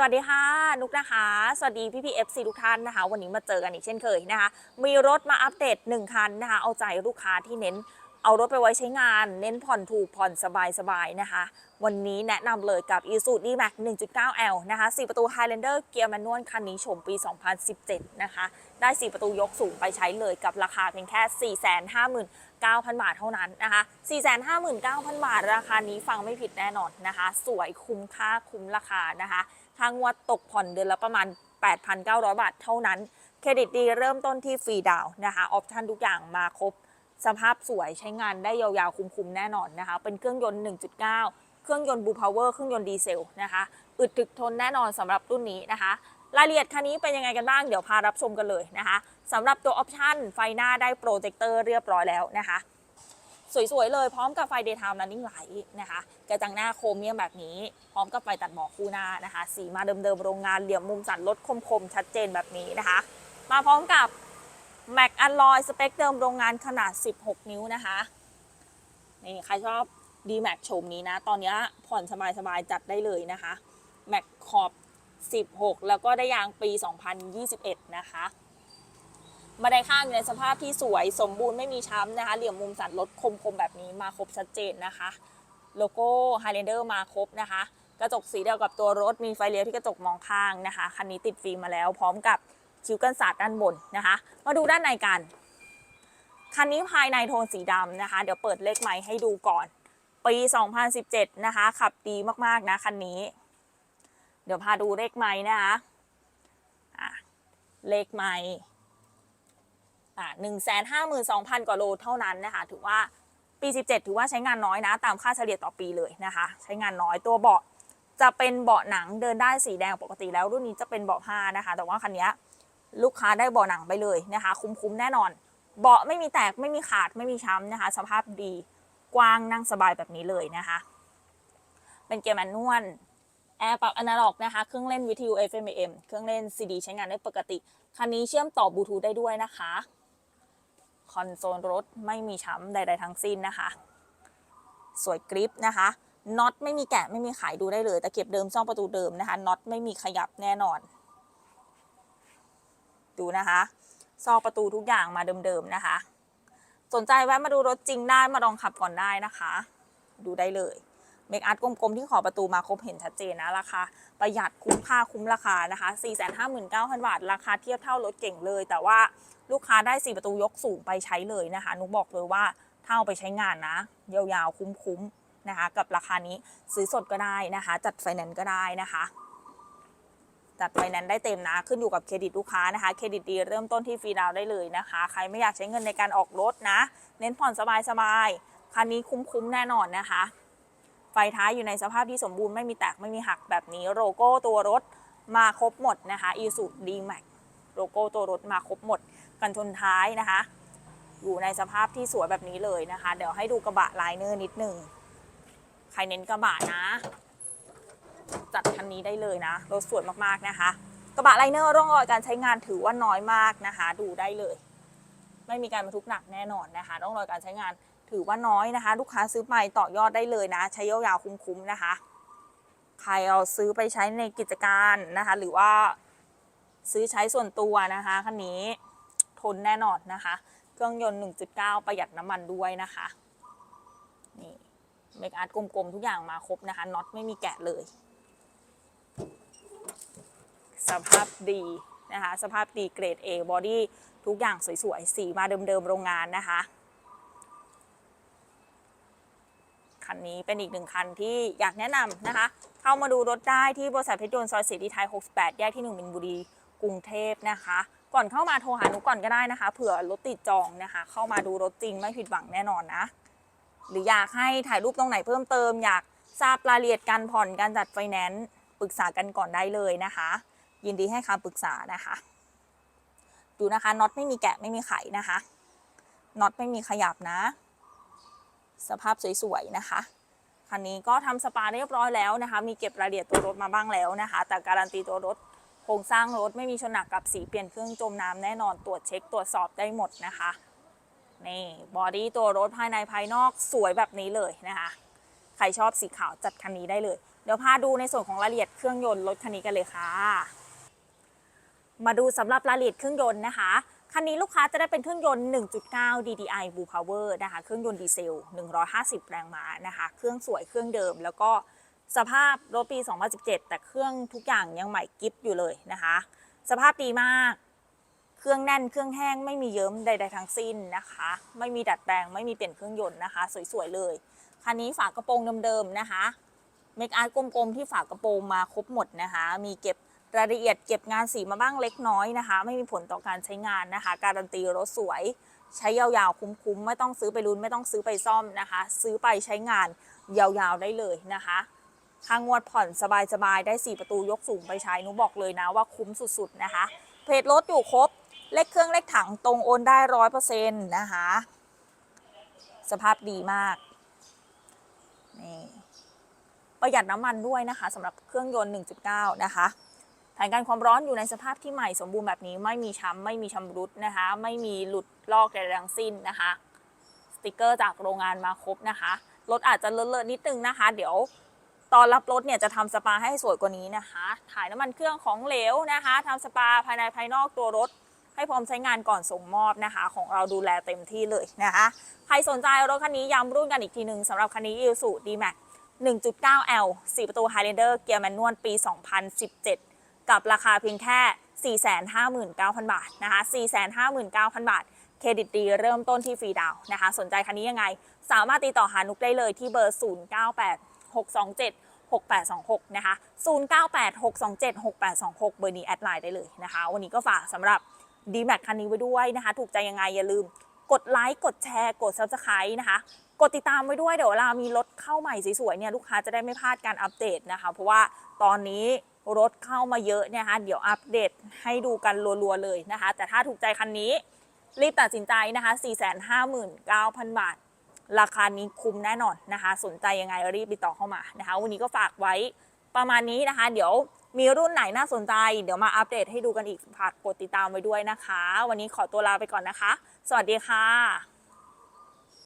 สวัสดีค่ะ นุกนะคะ สวัสดีพี่พีเอฟซีทุกท่านนะคะ วันนี้มาเจอกันอีกเช่นเคยนะคะ มีรถมาอัปเดต 1 คันนะคะ เอาใจลูกค้าที่เน้น เอารถไปไว้ใช้งาน เน้นผ่อนถูกผ่อนสบายสบายๆนะคะ วันนี้แนะนำเลยกับ i s u z u D-Max 1.9L นะคะ 4 ประตู Highlander เกียร์แมนนวลคันนี้ชมปี 2017 นะคะ ได้ 4 ประตูยกสูงไปใช้เลยกับราคาเพียงแค่ 459,000 บาทเท่านั้นนะคะ 459,000 บาท ราคานี้ฟังไม่ผิดแน่นอนนะคะ สวยคุ้มค่าคุ้มราคานะคะค่างวดตกผ่อนเดือนละประมาณ 8,900 บาทเท่านั้น เครดิตดีเริ่มต้นที่ฟรีดาวน์นะคะ ออปชั่นทุกอย่างมาครบ สภาพสวยใช้งานได้ยาวๆ คุ้มๆ แน่นอนนะคะ เป็นเครื่องยนต์ 1.9 เครื่องยนต์บูพาวเวอร์เครื่องยนต์ดีเซลนะคะอึดถึกทนแน่นอนสำหรับรุ่นนี้นะคะรายละเอียดคันนี้เป็นยังไงกันบ้าง เดี๋ยวพารับชมกันเลยนะคะสำหรับตัวออปชั่นไฟหน้าได้โปรเจคเตอร์เรียบร้อยแล้วนะคะ สวยๆ เลยพร้อมกับไฟ daytime running light นะคะกระจังหน้าโครเมียมแบบนี้ พร้อมกับไฟตัดหมอกคู่หน้านะคะ สีมาเดิมๆ โรงงานเหลี่ยมมุมสันลดคมๆ ชัดเจนแบบนี้นะคะ มาพร้อมกับ Mac Alloy สเปคเดิมโรงงานขนาด 16 นิ้วนะคะนี่ใครชอบ D Mac โฉมนี้นะ ตอนนี้ผ่อนสบายๆจัดได้เลยนะคะ Mac ขอบ 16 แล้วก็ได้ยางปี 2021 นะคะบันไดข้างอยู่ในสภาพที่สวยสมบูรณ์ไม่มีช้ำนะคะ เหลี่ยมมุมสันลดคมๆ แบบนี้มาครบชัดเจนนะคะ โลโก้ Highlander มาครบนะคะ กระจกสีเดียวกับตัวรถมีไฟเลี้ยวที่กระจกมองข้างนะคะ คันนี้ติดฟิล์มมาแล้วพร้อมกับ คิ้วกันศาสตร์ด้านบนนะคะ มาดูด้านในกัน คันนี้ภายในโทนสีดำนะคะ เดี๋ยวเปิดเลขไม้ให้ดูก่อน ปี 2017 นะคะ ขับดีมากๆนะคันนี้ เดี๋ยวพาดูเลขไม้นะคะอะเลขไม้อ่หนึ่งแสนห้าหมื่นสองพันกว่าโลเท่านั้นนะคะ ถือว่าปี 17 ถือว่าใช้งานน้อยนะ ตามค่าเฉลี่ยต่อปีเลยนะคะ ใช้งานน้อยตัวเบาะจะเป็นเบาะหนังเดินได้สีแดงปกติแล้วรุ่นนี้จะเป็นเบาะผ้านะคะ แต่ว่าคันนี้ ลูกค้าได้เบาะหนังไปเลยนะคะ คุ้มๆแน่นอน เบาะไม่มีแตกไม่มีขาดไม่มีช้ำนะคะ สภาพดีกว้างนั่งสบายแบบนี้เลยนะคะ เป็นเกียร์แมนนวลแอร์ปรับอนาล็อกนะคะ เครื่องเล่นวิทยุ FM AM เครื่องเล่น CD ใช้งานได้ปกติ คันนี้เชื่อมต่อบลูทูธได้ด้วยนะคะ คอนโซลรถไม่มีช้ำใด ๆ ทั้งสิ้นนะคะ สวยกริปนะคะน็อตไม่มีแกะไม่มีขายดูได้เลยตะเก็บเดิมซ่องประตูเดิมนะคะน็อตไม่มีขยับแน่นอน ดูนะคะซอกประตูทุกอย่างมาเดิมๆนะคะ สนใจแวะมาดูรถจริงได้มาลองขับก่อนได้นะคะ ดูได้เลยเมคอาร์ตกลมๆที่ขอประตูมาครบเห็นชัดเจนนะราคาประหยัดคุ้มค่าคุ้มราคานะคะ 459,000 บาท ราคาเทียบเท่ารถเก่งเลย แต่ว่าลูกค้าได้ 4 ประตูยกสูงไปใช้เลยนะคะนุกบอกเลยว่าถ้าเอาไปใช้งานนะ ยาวๆคุ้มๆนะคะ กับราคานี้ซื้อสดก็ได้นะคะ จัดไฟแนนซ์ก็ได้นะคะ จัดไฟแนนซ์ได้เต็มนะ ขึ้นอยู่กับเครดิตลูกค้านะคะเครดิตดีเริ่มต้นที่ฟรีดาวได้เลยนะคะ ใครไม่อยากใช้เงินในการออกรถนะ เน้นผ่อนสบายๆคันนี้คุ้มๆแน่นอนนะคะ ไฟท้ายอยู่ในสภาพที่สมบูรณ์ไม่มีแตกไม่มีหักแบบนี้โลโก้ตัวรถมาครบหมดนะคะ i s u d m a x โลโก้ตัวรถมาครบหมด กันชนท้ายนะคะ อยู่ในสภาพที่สวยแบบนี้เลยนะคะ เดี๋ยวให้ดูกระบะไลเนอร์นิดหนึ่งใครเน้นกระบะนะ จัดคันนี้ได้เลยนะ รถสวยมากๆนะคะ กระบะไลเนอร์ร่องรอยการใช้งานถือว่าน้อยมากนะคะ ดูได้เลย ไม่มีการบรรทุกหนักแน่นอนนะคะ ร่องรอยการใช้งานถือว่าน้อยนะคะ ลูกค้าซื้อไปต่อยอดได้เลยนะ ใช้ยาวๆคุ้มๆนะคะ ใครเอาซื้อไปใช้ในกิจการนะคะ หรือว่าซื้อใช้ส่วนตัวนะคะคันนี้ทนแน่นอนนะคะ เครื่องยนต์ 1.9 ประหยัดน้ำมันด้วยนะคะนี่เมคอาร์ตกลมๆ ทุกอย่างมาครบนะคะน็อตไม่มีแกะเลย สภาพดีนะคะสภาพดีเกรด A บอดี้ทุกอย่างสวยๆ สีมาเดิมๆ โรงงานนะคะ คันนี้เป็นอีกหนึ่งคันที่อยากแนะนำนะคะ เข้ามาดูรถได้ที่บริษัทเพชรยนต์ซอยเสรีไทย 68 แยกที่ 1 มินบุรี กรุงเทพนะคะ ก่อนเข้ามาโทรหาหนูก่อนก็ได้นะคะ เผื่อรถติดจองนะคะ เข้ามาดูรถจริงไม่ผิดหวังแน่นอนนะ หรืออยากให้ถ่ายรูปตรงไหนเพิ่มเติม อยากทราบรายละเอียดการผ่อนการจัดไฟแนนซ์ปรึกษากันก่อนได้เลยนะคะ ยินดีให้คำปรึกษานะคะ ดูนะคะน็อตไม่มีแกะไม่มีไขนะคะน็อตไม่มีขยับนะ สภาพสวยๆนะคะคันนี้ก็ทำสปาเรียบร้อยแล้วนะคะ มีเก็บรายละเอียดตัวรถมาบ้างแล้วนะคะ แต่การันตีตัวรถโครงสร้างรถไม่มีชนหนักกับสีเปลี่ยนเครื่องจมน้ำแน่นอนตรวจเช็คตรวจสอบได้หมดนะคะนี่บอดี้ตัวรถภายในภายนอกสวยแบบนี้เลยนะคะ ใครชอบสีขาวจัดคันนี้ได้เลย เดี๋ยวพาดูในส่วนของรายละเอียดเครื่องยนต์รถคันนี้กันเลยค่ะ มาดูสำหรับรายละเอียดเครื่องยนต์นะคะ คันนี้ลูกค้าจะได้เป็นเครื่องยนต์ 1.9 DDI Blue Power นะคะ เครื่องยนต์ดีเซล 150 แรงม้านะคะ เครื่องสวยเครื่องเดิม แล้วก็สภาพรถปี 2017 แต่เครื่องทุกอย่างยังใหม่กิฟอยู่เลยนะคะ สภาพดีมาก เครื่องแน่น เครื่องแห้ง ไม่มีเยิ้มใด ๆ ทั้งสิ้นนะคะ ไม่มีดัดแปลง ไม่มีเปลี่ยนเครื่องยนต์นะคะ สวยๆ เลย คันนี้ฝากระโปรงเดิมๆ นะคะ เมคอาร์ตกลมๆ ที่ฝากระโปรงมาครบหมดนะคะ มีเก็บ รายละเอียดเก็บงานสีมาบ้างเล็กน้อยนะคะ ไม่มีผลต่อการใช้งานนะคะ การันตีรถสวย ใช้ยาวๆคุ้มๆ ไม่ต้องซื้อไปรุนไม่ต้องซื้อไปซ่อมนะคะ ซื้อไปใช้งานยาวๆได้เลยนะคะค่างวดผ่อนสบายๆ ได้ 4 ประตูยกสูงไปใช้นุบอกเลยนะว่าคุ้มสุดๆนะคะ เพจรถอยู่ครบ เลขเครื่องเลขถังตรงโอนได้ร้อยเปอร์เซ็นต์นะคะ สภาพดีมาก นี่ ประหยัดน้ำมันด้วยนะคะสำหรับเครื่องยนต์ 1.9 นะคะ แผนการความร้อนอยู่ในสภาพที่ใหม่สมบูรณ์แบบนี้ไม่มีช้ำไม่มีชำรุดนะคะ ไม่มีหลุดลอกใดๆทั้งสิ้นนะคะ สติกเกอร์จากโรงงานมาครบนะคะรถอาจจะเลอะๆนิดนึงนะคะ เดี๋ยวตอนรับรถเนี่ยจะทำสปาให้สวยกว่านี้นะคะ ถ่ายน้ำมันเครื่องของเหลวนะคะทำสปาภายในภายนอกตัวรถ ให้พร้อมใช้งานก่อนส่งมอบนะคะ ของเราดูแลเต็มที่เลยนะคะ ใครสนใจรถคันนี้ย้ำรุ่นกันอีกทีหนึ่งสำหรับคันนี้ i s u d m a x 1.9L 4 ประตู Highlander เกียร์แมนนวลปี 2017 กับราคาเพียงแค่ 459,000 บาทนะคะ459,000 บาท เครดิตดีเริ่มต้นที่ฟรีดาวนะคะ สนใจคันนี้ยังไง สามารถติดต่อหานุกได้เลยที่เบอร์ 098 627 6826 นะคะ 098 627 6826 เบอร์นี้แอดไลน์ได้เลยนะคะ วันนี้ก็ฝากสำหรับ d m a x คันนี้ไว้ด้วยนะคะ ถูกใจยังไงอย่าลืม กดไลค์ กดแชร์ กด Subscribe นะคะ กดติดตามไว้ด้วย เดี๋ยวเวลามีรถเข้าใหม่สวยๆเนี่ย ลูกค้าจะได้ไม่พลาดการอัปเดตนะคะ เพราะว่าตอนนี้ รถเข้ามาเยอะเนยนะคะเดี๋ยวอัปเดตให้ดูกันรัวๆเลยนะคะ แต่ถ้าถูกใจคันนี้รีบตัดสินใจนะคะ 459,000 บาท ราคานี้คุ้มแน่นอนนะคะ สนใจยังไงรีบติดต่อเข้ามานะคะ วันนี้ก็ฝากไว้ประมาณนี้นะคะ เดี๋ยวมีรุ่นไหนน่าสนใจ เดี๋ยวมาอัปเดตให้ดูกันอีกฝากกดติดตามไว้ด้วยนะคะ วันนี้ขอตัวลาไปก่อนนะคะ สวัสดีค่ะ